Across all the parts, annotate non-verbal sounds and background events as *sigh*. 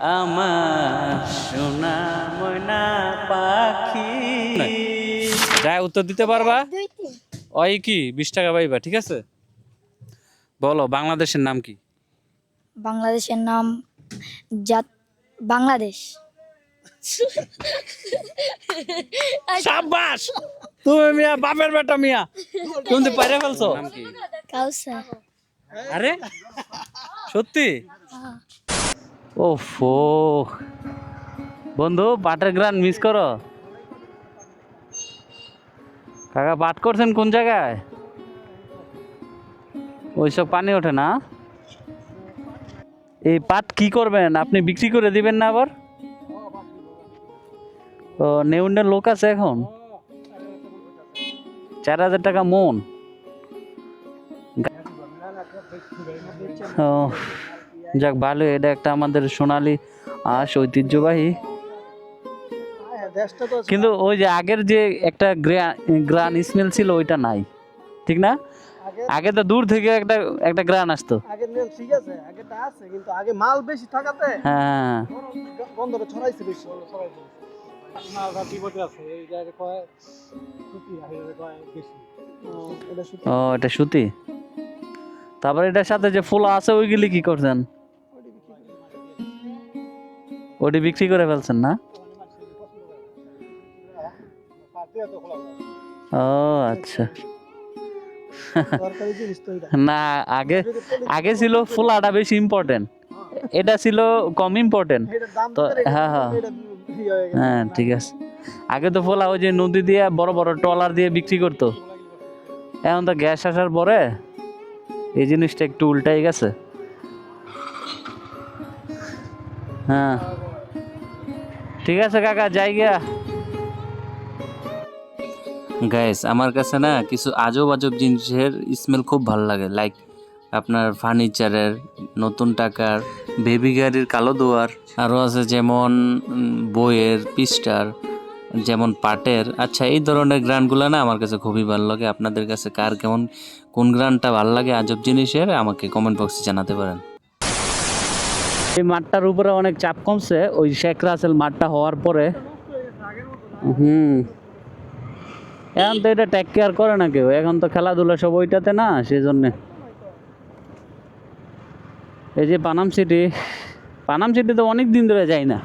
আমার সোনা ময়না পাখি। যায় উত্তর দিতে পারবা? ওই কি? বিশ টাকা পাইবা ঠিক আছে? বলো বাংলাদেশের নাম কি? বাংলাদেশের নাম জাত বাংলাদেশ। সাবাস তুমি মিয়া বাপের বেটা মিয়া। তুমি তো পারে ফেলছো। নাম কি কাউসার। আরে? সত্যি? ওফো বন্ধু, পাটের গ্রান মিস করো। কাকা, পাট করছেন কোন জায়গায়? ওইসব পানি ওঠে না। এই পাট কি করবেন? আপনি বিক্রি করে দিবেন না আবার? ও নেউন্ডের লোক আছে এখন? চার হাজার টাকা মন। ও যাক ভালো এটা একটা আমাদের সোনালী আঁশ ঐতিহ্যবাহী। কিন্তু ওই যে আগের যে একটা গ্রান স্মেল ছিল ওইটা নাই। ঠিক না? আগে তো দূর থেকে একটা একটা গ্রান আসতো। আগে ঠিক আছে আগেটা আছে কিন্তু আগে মাল বেশি থাকাতে হ্যাঁ। গন্ধটা ছড়াইছে বেশি। ও এটা সুতি। তারপর এটার সাথে যে ফুল আছে ওইগুলি কি করছেন? ওটি বিক্রি করে ফেলছেন না? ও আচ্ছা। না, আগে আগে ছিল ফুলাটা বেশি ইম্পর্টেন্ট এটা ছিল কম ইম্পর্টেন্ট তো হ্যাঁ হ্যাঁ। হ্যাঁ ঠিক আছে। আগে তো ফোলা ওই যে নদী দিয়ে বড় বড় ট্রলার দিয়ে বিক্রি করতো। এখন তো গ্যাস আসার পরে এই জিনিসটা একটু উল্টাই গেছে। হ্যাঁ। ঠিক আছে, কাকা, যাই গিয়া। গাইস আমার কাছে না কিছু আজব আজব জিনিসের স্মেল খুব ভালো লাগে। লাইক আপনার ফার্নিচারের নতুন টাকার বেবি গাড়ির কালো দুয়ার আরও আছে যেমন বইয়ের পিস্টার যেমন পাটের। আচ্ছা এই ধরনের গ্রানগুলো না আমার কাছে খুবই ভালো লাগে। আপনাদের কাছে কার কেমন, কোন গ্রানটা ভালো লাগে, আজব জিনিসের, আমাকে কমেন্ট বক্সে জানাতে পারেন। এই মাঠটার উপরে অনেক চাপ কমছে, ওই শেখ রাসেল মাঠটা হওয়ার পরে। হুম। এখন তো এটা টেক কেয়ার করে না কেউ, এখন তো খেলাধুলা সব ওইটাতে না সেই জন্যে এই যে পানাম সিটি পানাম সিটি তো অনেক দিন ধরে যাই না।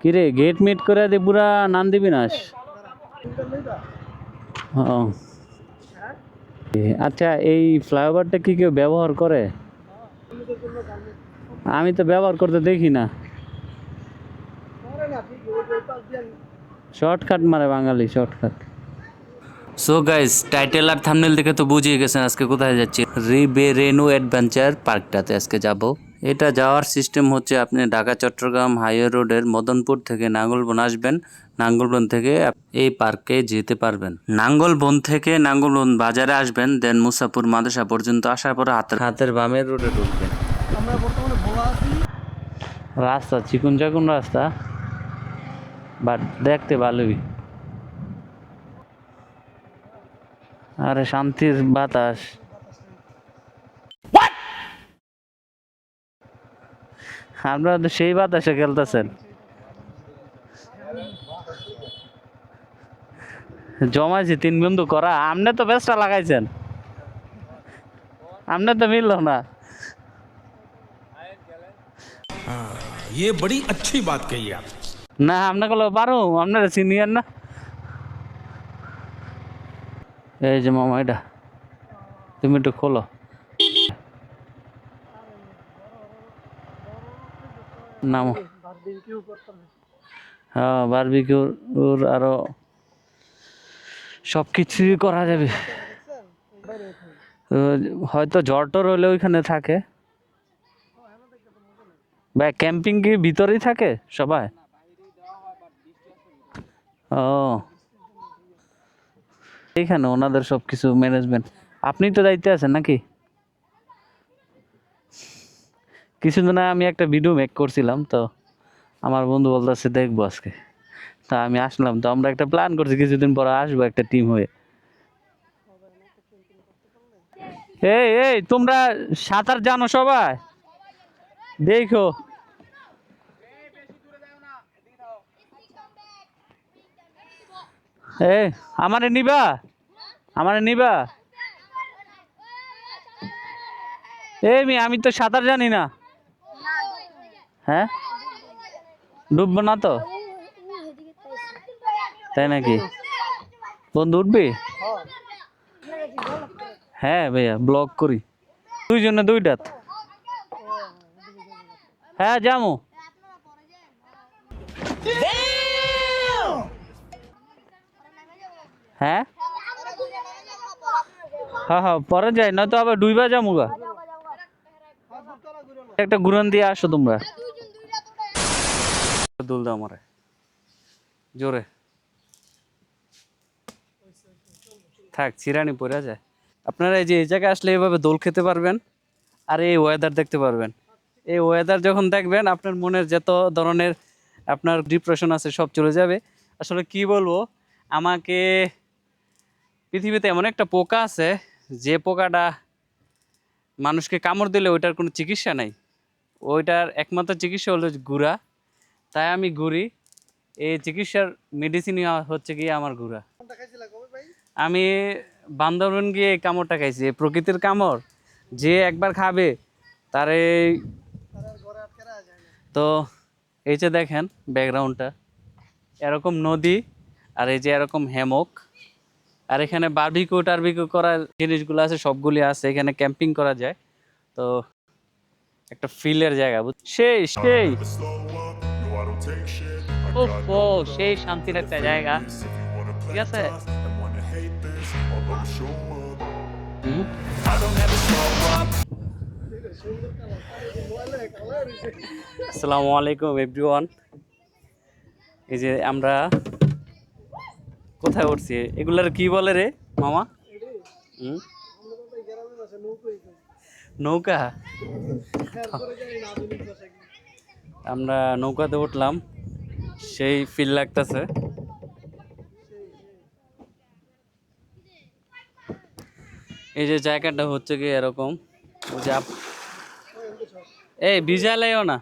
কিরে গেট মিট করে দে পুরা, নাম দিবি না আচ্ছা এই ফ্লাইওভারটা কি কেউ ব্যবহার করে? আমি তো ব্যবহার করতে দেখি না। শর্টকাট মারে বাঙালি, শর্টকাট। সো গাইস টাইটেল আর থাম্বনেল দেখে তো বুঝিয়ে গেছেন আজকে কোথায় যাচ্ছি। রিবে রেনু অ্যাডভেঞ্চার পার্কটাতে আজকে যাব। এটা যাওয়ার সিস্টেম হচ্ছে আপনি ঢাকা চট্টগ্রাম হাইওয়ে রোডের মদনপুর থেকে নাঙ্গলবন আসবেন। নাঙ্গলবন থেকে এই পার্কে যেতে পারবেন। নাঙ্গলবন থেকে নাঙ্গলবন বাজারে আসবেন দেন মুসাপুর মাদ্রাসা পর্যন্ত আসার পরে হাতের হাতের বামের রোডে ঢুকবেন। আমরা বর্তমানে ভোলা আছি। রাস্তা চিকুন চাকুন রাস্তা বাট দেখতে ভালোই। আরে শান্তির বাতাস। আপনারা তো সেই বাতাসে খেলতেছেন। জমাইছি তিন বিন্দু করা আপনি তো বেশটা লাগাইছেন আপনি তো মিলল না ये बड़ी अच्छी बात कही आप না আপনাকে পারো আপনারা সিনিয়র না এই যে মামা এটা তুমি একটু খোলো নামো বারবিকিউ করতাম হ্যাঁ বারবিকিউর ওর আরো সব কিছুই করা যাবে। হয়তো জ্বর টর হলে ওইখানে থাকে। বা ক্যাম্পিং কি ভিতরেই থাকে সবাই? ও। এইখানে ওনাদের সব কিছু ম্যানেজমেন্ট আপনি তো দায়িত্বে আছেন নাকি? কিছুদিন আমি একটা ভিডিও মেক করছিলাম, তো আমার বন্ধু বলতে বলতেছে, দেখব আজকে। তা আমি আসলাম। তো আমরা একটা প্ল্যান করছি, কিছুদিন পরে আসব একটা টিম হয়ে। এই এই, তোমরা সাঁতার জানো সবাই? দেখো। আমারে নিবা? আমারে নিবা? এই মি, আমি তো সাঁতার জানি না। হ্যাঁ? ডুববো না তো? তাই নাকি? বন্ধু উঠবি? হ্যাঁ ভাইয়া ব্লগ করি। দুইজনে দুইটাত হ্যাঁ যামু হ্যাঁ? হ্যাঁ হ্যাঁ পরে যাই না তো আবার ডুইবা যামু গা। একটা ঘুরন দিয়ে আসো তোমরা। দুল দাও জোরে। থাক, চিরানি পড়ে যায়। আপনারা এই যে এই জায়গায় আসলে এইভাবে দোল খেতে পারবেন আর এই ওয়েদার দেখতে পারবেন। এই ওয়েদার যখন দেখবেন, আপনার মনের যত ধরনের আপনার ডিপ্রেশন আছে সব চলে যাবে। আসলে কি বলব, আমাকে পৃথিবীতে এমন একটা পোকা আছে, যে পোকাটা মানুষকে কামড় দিলে ওইটার কোনো চিকিৎসা নাই। ওইটার একমাত্র চিকিৎসা হলো গুড়া। তাই আমি ঘুরি এই চিকিৎসার মেডিসিন হচ্ছে গিয়ে আমার গুড়া। আমি বান্দরবন গিয়ে এই কামড়টা খাইছি এই প্রকৃতির কামড়। যে একবার খাবে তার না তো এই যে দেখেন ব্যাকগ্রাউন্ডটা এরকম নদী আর এই যে এরকম হেমক। আর এখানে বারবিকিউ টারবিকিউ করার জিনিসগুলো আছে সবগুলি আছে এখানে ক্যাম্পিং করা যায়। তো একটা ফিলের জায়গা বুঝ- সেই সেই। ও সেই শান্তির একটা জায়গা। ঠিক আছে। আসসালামু আলাইকুম এভরিওয়ান এই যে আমরা কোথায় উঠছি? এগুলার কি বলে রে, মামা? নৌকা? আমরা নৌকাতে উঠলাম, সেই ফিল লাগতেছে। এই যে জায়গাটা হচ্ছে কি এরকম? এই ভিজালেও না।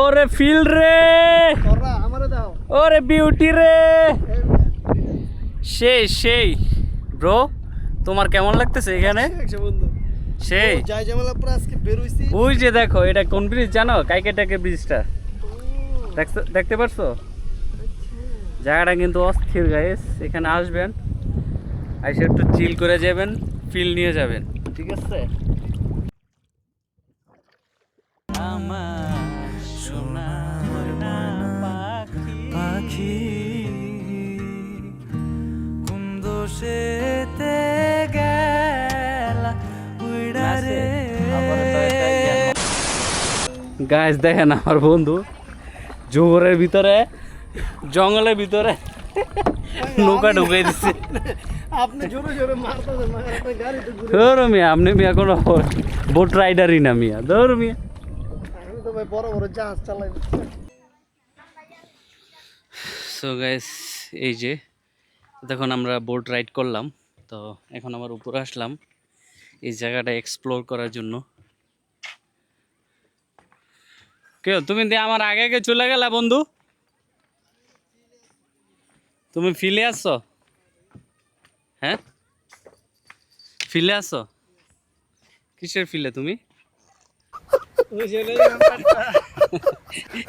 ওরে ফিল রে। ওরে বিউটি রে। সেই সেই। ব্রো, তোমার কেমন লাগতেছে এখানে? সেই। ওই যে দেখো, এটা কোন ব্রিজ জানো? কাইকেটাকে ব্রিজটা দেখতে পারছ? জায়গাটা কিন্তু অস্থির গাইস এখানে আসবেন। এসে একটু চিল করে যাবেন ফিল নিয়ে যাবেন। ঠিক আছে। পাখি উইড়ারে গাছ দেখেন আমার বন্ধু জোরের ভিতরে জঙ্গলের ভিতরে নৌকা ঢুকাই দিচ্ছে *laughs* আপনি জোরে জোরে মারতেছেন আপনার গাড়ি তো ঘুরে ধরো মিয়া আপনি মিয়া কোনো বোট রাইডারই না মিয়া ধরো মিয়া। আমি তো ভাই বড় বড় জাহাজ চালাই সো গাইস এই যে তখন আমরা বোট রাইড করলাম তো এখন আমার উপরে আসলাম এই জায়গাটা এক্সপ্লোর করার জন্য। কেউ তুমি দিয়ে আমার আগে আগে চলে গেলা বন্ধু? তুমি ফিলে আসছো? হ্যাঁ? ফিলে আসছো কিসের ফিলে তুমি?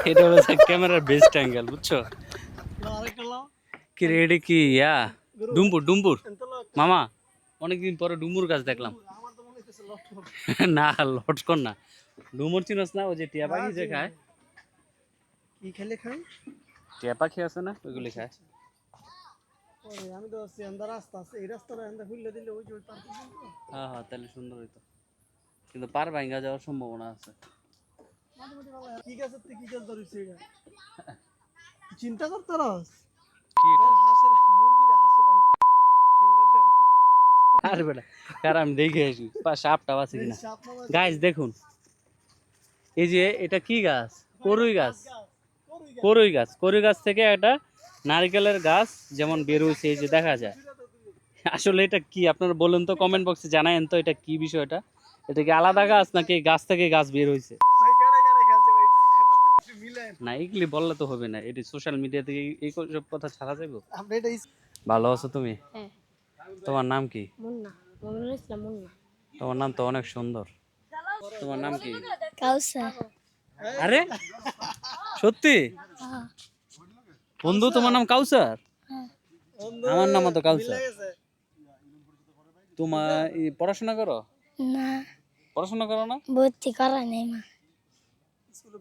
এটা হলো ক্যামেরার বেস্ট অ্যাঙ্গেল বুঝছ? কি রেডি কি? ইয়া ডুম্বুর ডুম্বুর। মামা অনেকদিন পরে ডুমুর গাছ দেখলাম। না লটকন না। ডুমুর চিনস না ওই যে টিয়া পাখি যে খায়। কি খেলে খাই টিয়া পাখি আছে না ওইগুলি খায়। আমি তো আছি রাস্তা আছে এই রাস্তাটা আন্দা খুললে দিলে ওই যে ওই পার্ক হ্যাঁ হ্যাঁ তাহলে সুন্দর হইতো। কিন্তু পার ভাঙ্গা যাওয়ার সম্ভাবনা আছে। মোটামুটি ভালো। কি গাছের থেকে কি গাছ ধরিস এটা চিন্তা করতে রস? কি এটা? হাঁসের মুরগিরে হাঁসে ভাই খেললে দেয়। আর বেটা কার আমি দেখে আসি? সাপটা আছে কিনা? গাছ দেখুন। এই যে এটা কি গাছ? করুই গাছ। করুই গাছ করুই গাছ থেকে একটা নারকেলের গাছ যেমন বের হয়েছে এই যে দেখা যায়। আসলে এটা কি? আপনারা বলুন তো কমেন্ট বক্সে জানায়েন তো এটা কি বিষয়টা? এটা কি আলাদা গাছ নাকি গাছ থেকে গাছ বের হয়েছে না এইগুলি বললে তো হবে না। এটি সোশ্যাল মিডিয়া থেকে এই সব কথা ছাড়া যাবে আপনি এটা ভালো আছো তুমি? হ্যাঁ। তোমার নাম কি? মুন্না। মমিনুল ইসলাম মুন্না। তোমার নাম তো অনেক সুন্দর। তোমার নাম কি? কাউসার। আরে? সত্যি? বন্ধু তোমার নাম কাউসার? আমার নাম তো কাউসার। তোমার পড়াশোনা করো? না। পড়াশোনা করো না? ভর্তি করা নেই মা।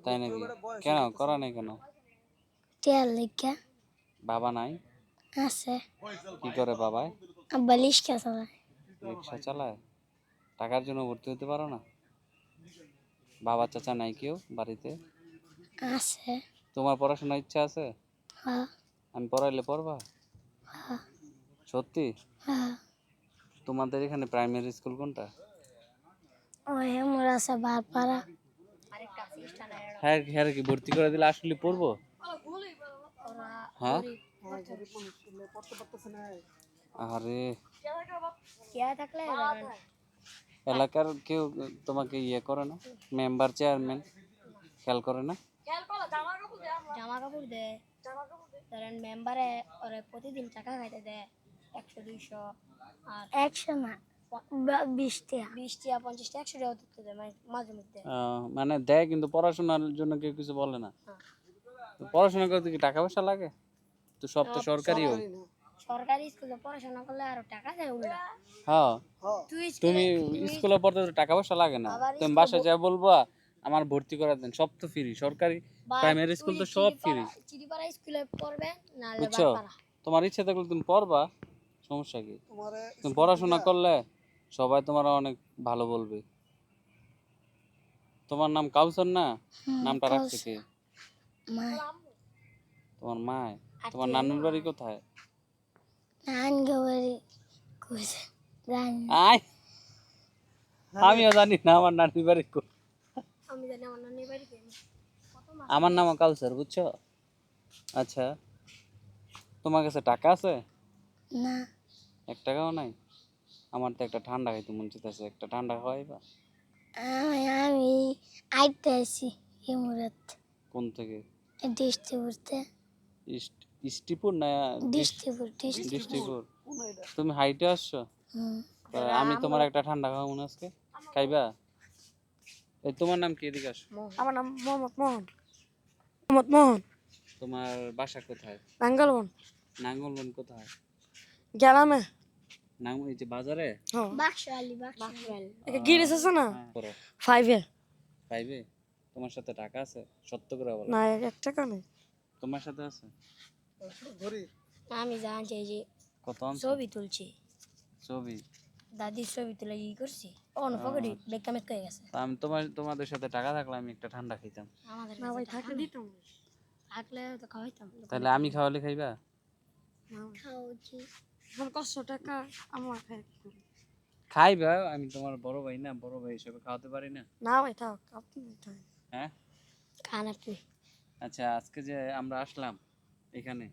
তাই নাকি? কেন? করা নাই কেন? টিয়ার লেখা বাবা নাই? আছে। কি করে বাবা আব্বা লিশকা চালায়। রিক্সা চালায়? টাকার জন্য ভর্তি হতে পারো না? বাবা চাচা নাই কেউ বাড়িতে? আছে। তোমার পড়াশোনার ইচ্ছা আছে? হ্যাঁ আমি পড়াইলে পড়বা? সত্যি? হ্যাঁ। তোমাদের এখানে প্রাইমারি স্কুল কোনটা? হ্যাঁ হ্যাঁ কি ভর্তি করে দিলে আসলে পড়ব? হ্যাঁ। আরে। এলাকার কেউ তোমাকে ইয়ে করে না? মেম্বার চেয়ারম্যান খেয়াল করে না? জামা কাপড় দেয় ধরেন মেম্বারে ওরে প্রতিদিন টাকা খাইতে দেয় একশো দুইশো আর একশো না মানে মানে দেয় কিন্তু পড়াশোনার জন্য কেউ কিছু বলে না। পড়াশোনা করতে কি টাকা পয়সা লাগে? তো সব তো সরকারি হোক। সরকারি স্কুলে পড়াশোনা করলে আরও টাকা দেয় উল্টা। হ্যাঁ। তুই তুমি স্কুলে পড়তে টাকা পয়সা লাগে না। তুমি বাসায় যা বলবা আমার ভর্তি করে দেন। সব তো ফ্রি সরকারি প্রাইমারি স্কুল তো সব ফ্রি চিড়িপাড়া স্কুলে পড়বে নাহলে বুঝছ? তোমার ইচ্ছা থাকলে তুমি পড়বা সমস্যা কি? তোমারে তুমি পড়াশোনা করলে সবাই তোমার অনেক ভালো বলবে। তোমার নাম কাউসার না? নামটা রাখছে কে? মা তোমার মায়। তোমার নানুর বাড়ি কোথায়? আমিও জানি না আমার নানির বাড়ি কো- আমি জানি আমার নানি বাড়ি কে আমার নাম কাউসার বুঝছ? আচ্ছা তোমার কাছে টাকা আছে? না। এক টাকাও নাই? আমার তো একটা ঠান্ডা খাইতে মন চাইতেছে একটা ঠান্ডা খাওয়াইবা? আমি আমি আইতে আছি কোন থেকে? ইস্টিপুর না তুমি হাইটে আসছো? আমি তোমার একটা ঠান্ডা খাওয়া মনে আজকে? খাইবা? তোমার নাম কি এদিকে আসো? আমার নাম মোহাম্মদ মোহন। মোহাম্মদ মোহন। তোমার বাসা কোথায়? নাঙ্গলবন। নাঙ্গলবন কোথায়? গ্রামে। নাম এই যে বাজারে? হ্যাঁ। বাক্সালি বাক্সালি। একটা গিরিস আছে না? ফাইভে ফাইভে তোমার সাথে টাকা আছে? সত্য করে বলো। না এক টাকা নেই। তোমার সাথে আছে? আমি জানছি যে কত ছবি তুলছি। ছবি? দাদির ছবি তুলে ই করছি। অন পকেটে বেকা মেক হয়ে গেছে। তা আমি তোমার তোমাদের সাথে টাকা থাকলে আমি একটা ঠান্ডা খাইতাম। আমাদের না ভাই থাকলে দিতাম। থাকলে তো খাওয়াইতাম। তাহলে আমি খাওয়ালে খাইবা? খাওয়াচ্ছি। কষ্ট টাকা আমার খাই? খাইবা? আমি তোমার বড় ভাই না বড় ভাই হিসেবে খাওয়াতে পারি না? না ভাই থাক আপনি হ্যাঁ? খান আপনি। আচ্ছা আজকে যে আমরা আসলাম এখানে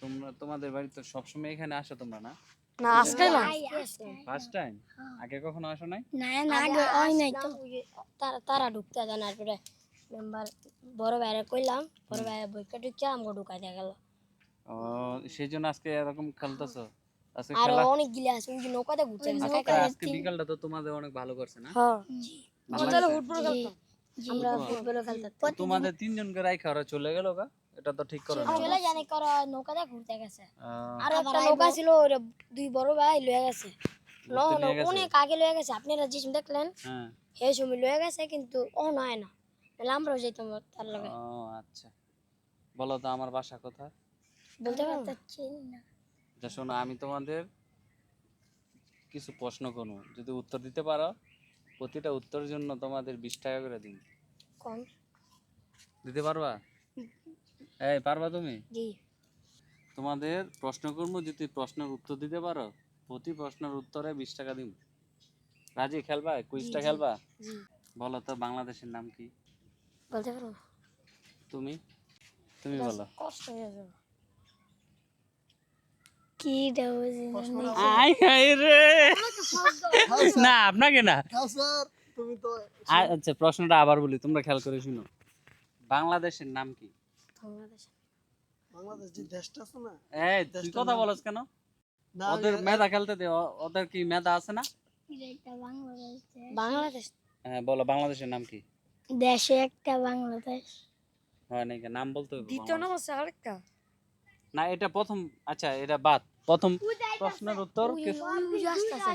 তোমরা তোমাদের বাড়ি তো সবসময় এখানে আসো তোমরা না? না আজকে না ফার্স্ট টাইম আগে কখনো আসো নাই? না না আগে ওই নাই তো। তারা তারা ঢুকতে জানার পরে মেম্বার বড় ভাইরা কইলাম বড় ভাই বইকা ঢুকছে ঢুকাই দেয়া গেল। ও সেই জন্য আজকে এরকম খেলতেছো? আজকে আর অনেক গিলা আছে ওই যে নৌকাতে ঘুরছে আজকে আজকে বিকালটা তো তোমাদের অনেক ভালো করছে না? হ্যাঁ। ভালো লাগছে? আমরা ফুটবল খেলতে তোমাদের তিনজনকে রাইখা ওরা চলে গেল গা? এটা তো ঠিক করে চলে জানি করা নৌকাতে ঘুরতে গেছে। আর একটা নৌকা ছিল ওরা দুই বড় ভাই লয়ে গেছে। অনেক আগে লয়ে গেছে আপনারা যে দেখলেন হ্যাঁ। হে সময় লয়ে গেছে কিন্তু ও নয় না। নাহলে আমরাও যাইতাম তার লগে। ও আচ্ছা। বলো তো আমার বাসা কোথায়? বলতে পারছি না যা শোনো আমি তোমাদের কিছু প্রশ্ন করব। যদি উত্তর দিতে পারো প্রতিটা উত্তরের জন্য তোমাদের বিশ টাকা করে দিন। কোন? দিতে পারবা? এই পারবা তুমি? জি। তোমাদের প্রশ্ন করব যদি প্রশ্নের উত্তর দিতে পারো? প্রতি প্রশ্নের উত্তরে বিশ টাকা দিব রাজি? খেলবা? কুইজটা খেলবা? জি। বলো তো বাংলাদেশের নাম কি? বলতে পারব তুমি? তুমি বলো। কষ্ট হয়ে যাবে। কি আই হাই রে! না আপনাকে না। স্যার তুমি তো আচ্ছা প্রশ্নটা আবার বলি তোমরা খেয়াল করে শুনো। বাংলাদেশের নাম কি? বাংলাদেশ যে দেশটা আছে না এই তুই কথা বলস কেন? ওদের মেধা খেলতে দে ওদের কি মেধা আছে না? বাংলাদেশ। হ্যাঁ বলো বাংলাদেশের নাম কি? দেশে একটা বাংলাদেশ। হয় নাকি? নাম বলতে হবে দ্বিতীয় নাম আছে আরেকটা। না এটা প্রথম আচ্ছা এটা বাদ। প্রথম প্রশ্নের উত্তর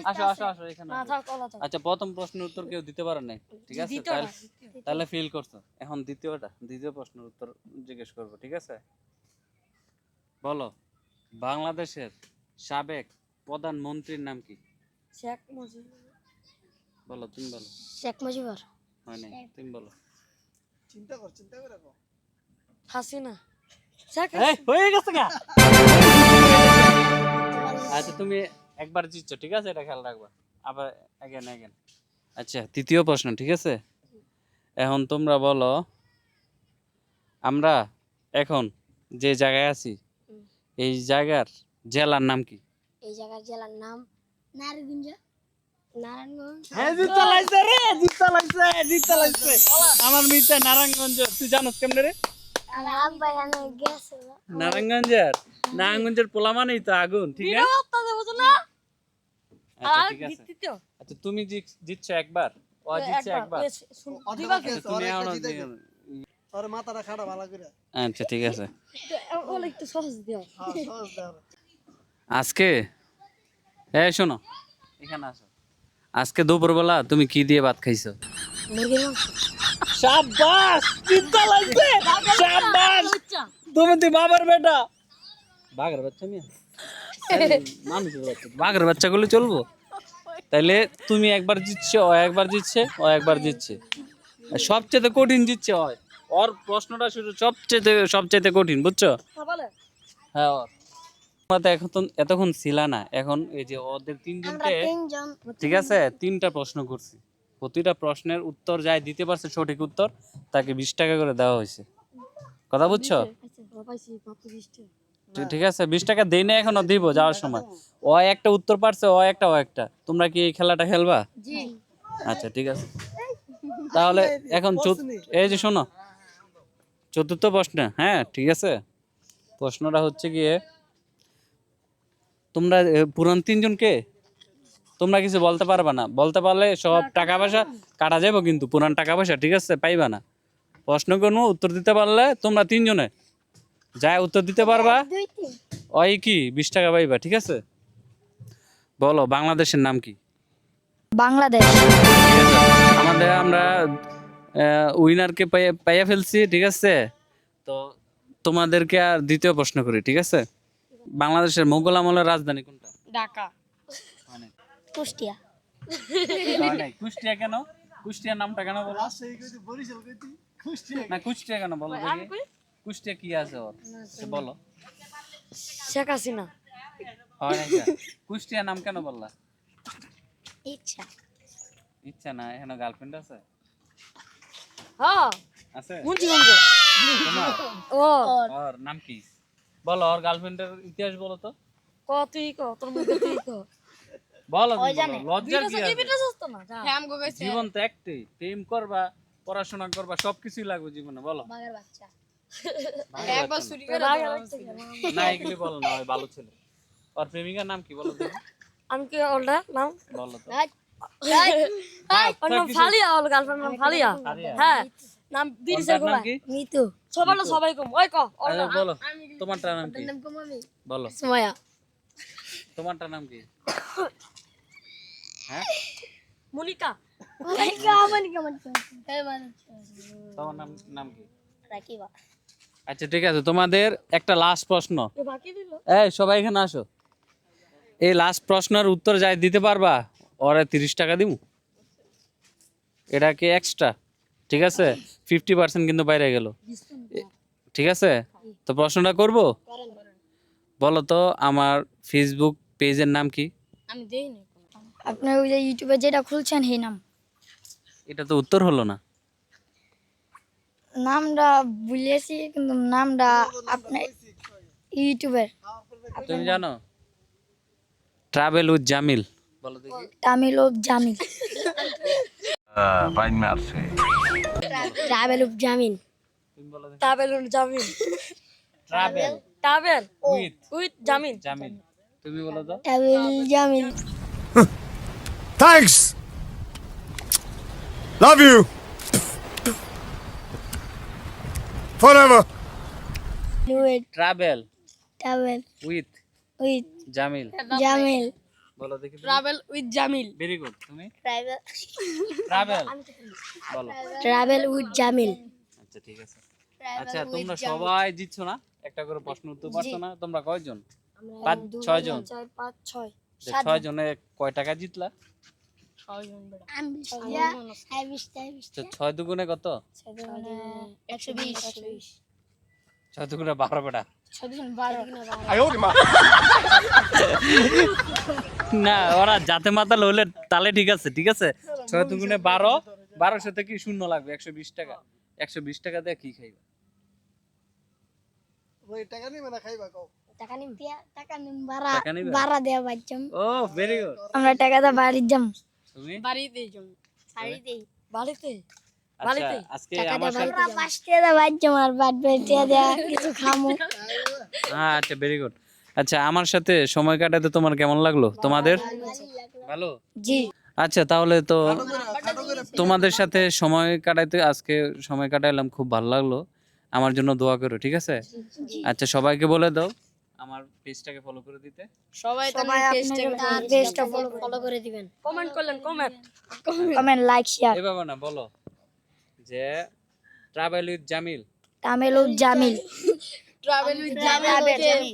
আসো আসো আসো এখানে আচ্ছা প্রথম প্রশ্নের উত্তর কেউ দিতে পারে নাই ঠিক আছে? তাহলে ফিল করছ। এখন দ্বিতীয়টা দ্বিতীয় প্রশ্নের উত্তর জিজ্ঞেস করব ঠিক আছে? বলো বাংলাদেশের সাবেক প্রধানমন্ত্রীর নাম কি? শেখ মুজিব বলো তুমি বলো। শেখ মুজিবর। হয় নাই তুমি বলো। চিন্তা কর চিন্তা করে হাসিনা। শেখ হয়ে গেছে গা। আচ্ছা তুমি একবার জিতছো ঠিক আছে? এটা খেয়াল রাখবা। আবার এগেন এগেন আচ্ছা তৃতীয় প্রশ্ন ঠিক আছে? এখন তোমরা বলো আমরা এখন যে জায়গায় আছি এই জায়গার জেলার নাম কি? এই জায়গার জেলার নাম নারায়ণগঞ্জ। নারায়ণগঞ্জ। হ্যাঁ জিততে লাগছে রে জিততে লাগছে জিততে লাগছে। আমার মিটা নারায়ণগঞ্জ তুই জানোস কেমনে রে? নারায়ণগঞ্জের নারায়ণগঞ্জের পোলা মানেই তো আগুন ঠিক আছে? তা দেবো তো না? আচ্ছা আচ্ছা তুমি জিতছো একবার? ও জিতছে আচ্ছা, তুমি মাথাটা খাড়া ভালো করে। আচ্ছা ঠিক আছে। একটু সহজ দিও। হ্যাঁ সহজ আজকে? এই শোনো। এখানে আসো। আজকে দুপুরবেলা তুমি কি দিয়ে ভাত খাইছো? শাবাশ চিন্তা লাগছে? শাবাশ তুমি তুই বাবার বেটা। বাঘের বাচ্চা মিয়া? মানুষের বাচ্চা। বাঘের বাচ্চাগুলো চলবো? তাইলে তুমি একবার জিতছো ও একবার জিতছে ও একবার জিতছে। সবচেয়ে কঠিন জিতছে হয় ওর প্রশ্নটা শুধু সবচেয়ে সবচেয়ে কঠিন বুঝছ? হ্যাঁ ওর। তোমরা তো এখন এতক্ষণ ছিল না এখন এই যে ওদের তিনজনকে তিনজন ঠিক আছে তিনটা প্রশ্ন করছি। প্রতিটা প্রশ্নের উত্তর যাই দিতে পারছে সঠিক উত্তর তাকে বিশ টাকা করে দেওয়া হয়েছে। কথা বুঝছ? বিশটা ঠিক- ঠিক আছে বিশ টাকা দেই না এখনও দিব যাওয়ার সময়। ও একটা উত্তর পারছে ও একটা ও একটা। তোমরা কি এই খেলাটা খেলবা? আচ্ছা ঠিক আছে। তাহলে এখন এই যে শোনো চতুর্থ প্রশ্ন হ্যাঁ ঠিক আছে। প্রশ্নটা হচ্ছে গিয়ে তোমরা পুরান তিনজনকে? তোমরা কিছু বলতে পারবা না। বলতে পারলে সব টাকা পয়সা কাটা যাব কিন্তু পুরান টাকা পয়সা ঠিক আছে? পাইবা না। প্রশ্ন কোনো উত্তর দিতে পারলে তোমরা তিনজনে। যাই উত্তর দিতে পারবা। ওই কি? বিশ টাকা পাইবা ঠিক আছে? বলো বাংলাদেশের নাম কি? বাংলাদেশ। আমাদের আমরা উইনারকে পাইয়া ফেলছি ঠিক আছে? তো তোমাদেরকে আর দ্বিতীয় প্রশ্ন করি ঠিক আছে? বাংলাদেশের মোগল আমলের রাজধানী কোনটা? ঢাকা। মানে? কুষ্টিয়া। কুষ্টিয়া কেন? কুষ্টিয়া নামটা কেন বলো? না কুষ্টিয়া কেন বলো কুষ্টিয়া কি আছে ওর? সে বলো। শেখ হাসিনা। হয়? কুষ্টিয়া নাম কেন বললা? ইচ্ছা। ইচ্ছা না এখানে গার্লফ্রেন্ড আছে? হ্যাঁ আছে? ও। ওর নাম কি? বলো ওর গার্লফ্রেন্ডের ইতিহাস বলো তো। ক তুই ক তোর মুখে তুই ক বলো। লজ্জার কি আছে? না? জীবন তো একটাই প্রেম করবা পড়াশোনা করবা সবকিছুই লাগবে জীবনে বলো। বাঘের বাচ্চা। ভালো বাচ্চা না। না এগুলি বলো না ওই ভালো ছেলে। ওর প্রেমিকার নাম কি বলো আমি কি ওলটা নাম? বলো তো। ওর নাম ফালিয়া ওর গার্লফ্রেন্ড নাম ফালিয়া? হ্যাঁ নাম দিদিছে নাম কি? মিতু। সবাই সবাই কম ওই ক আচ্ছা, বলো নাম কি? বলো। সুমায়া। তোমারটার নাম কি? হ্যাঁ? মনিকা। তোমার নাম নাম কি? রাকিবা। আচ্ছা ঠিক আছে তোমাদের একটা লাস্ট প্রশ্ন। এ বাকি দিল? এই সবাই এখানে আসো। এই লাস্ট প্রশ্নের উত্তর যাই দিতে পারবা ওরে তিরিশ টাকা দিব এটা কি এক্সট্রা ঠিক আছে? ফিফটি পার্সেন্ট কিন্তু বাইরে গেল। ঠিক আছে? তো প্রশ্নটা করব? বলো তো আমার ফেসবুক পেজের নাম কি? আমি দেইনি আপনার ওই যে ইউটিউবে যেটা খুলছেন সেই নাম? এটা তো উত্তর হলো না। নামটা ভুলেছি কিন্তু নামটা আপনার ইউটিউবের। তুমি জানো? ট্রাভেল উইথ জামিল বলো দেখি। তামিল ও Jamil travel with Jamil travel travel with. With Jamil. Jamil. তুমি বলো তো। Travel Jamil. Thanks. Love you. Forever. With travel travel with with Jamil Jamil বলো দেখি travel with Jamil very good তুমি? ট্রাভেল ট্রাভেল বলো travel with Jamil আচ্ছা ঠিক আছে। আচ্ছা তোমরা সবাই জিতছো না? একটা করে প্রশ্ন উত্তর পারছ না? তোমরা কয়জন? পাঁচ ছয় জন? চার পাঁচ ছয়। ছয় জনে। কয় টাকা জিতলা? তো ছয় দুগুণে কত? একশো বিশ। ছয় দুগুণে বারো বেটা। না ওরা যাতে মাতাল হলে তাহলে ঠিক আছে ঠিক আছে? ছয় দুগুণে বারো বারোশো থেকে শূন্য লাগবে? একশো বিশ টাকা। একশো বিশ টাকা দিয়ে কি খাইবে? ওই টাকা নিবে না খাইবা কও? টাকা নিম। টাকা নিম বারা বারা দেওয়া বাচ্চাম ও ভেরি গুড আমরা টাকা দা বাড়ির যাম। তুমি? বাড়িতে যাম। বাড়িতেই। বাড়িতে? আচ্ছা বাড়িতে? আজকে আমার সাথে পাঁচটা দা বাচ্চাম আর বাদ বেটে দেয়া কিছু খামু। হ্যাঁ আচ্ছা ভেরি গুড আচ্ছা আমার সাথে সময় কাটাতে তোমার কেমন লাগল? তোমাদের? ভালো জি। আচ্ছা তাহলে তো তোমাদের সাথে সময় কাটাইতে আজকে সময় কাটাইলাম খুব ভালো লাগল। আমার জন্য দোয়া করো ঠিক আছে? আচ্ছা সবাইকে বলে দাও আমার পেজটাকে ফলো করে দিতে। সবাই সবাই আপনার পেজটা ফলো করে দিবেন। কমেন্ট করলেন কমেন্ট কমেন্ট লাইক শেয়ার এভাবে না বলো। যে travel with Jamil Tamil O Jamil travel with Jamil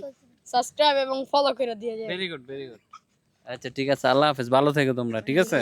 subscribe এবং ফলো করে দিয়ে যায় ভেরি গুড ভেরি গুড আচ্ছা ঠিক আছে আল্লাহ হাফেজ ভালো থেকো তোমরা ঠিক আছে?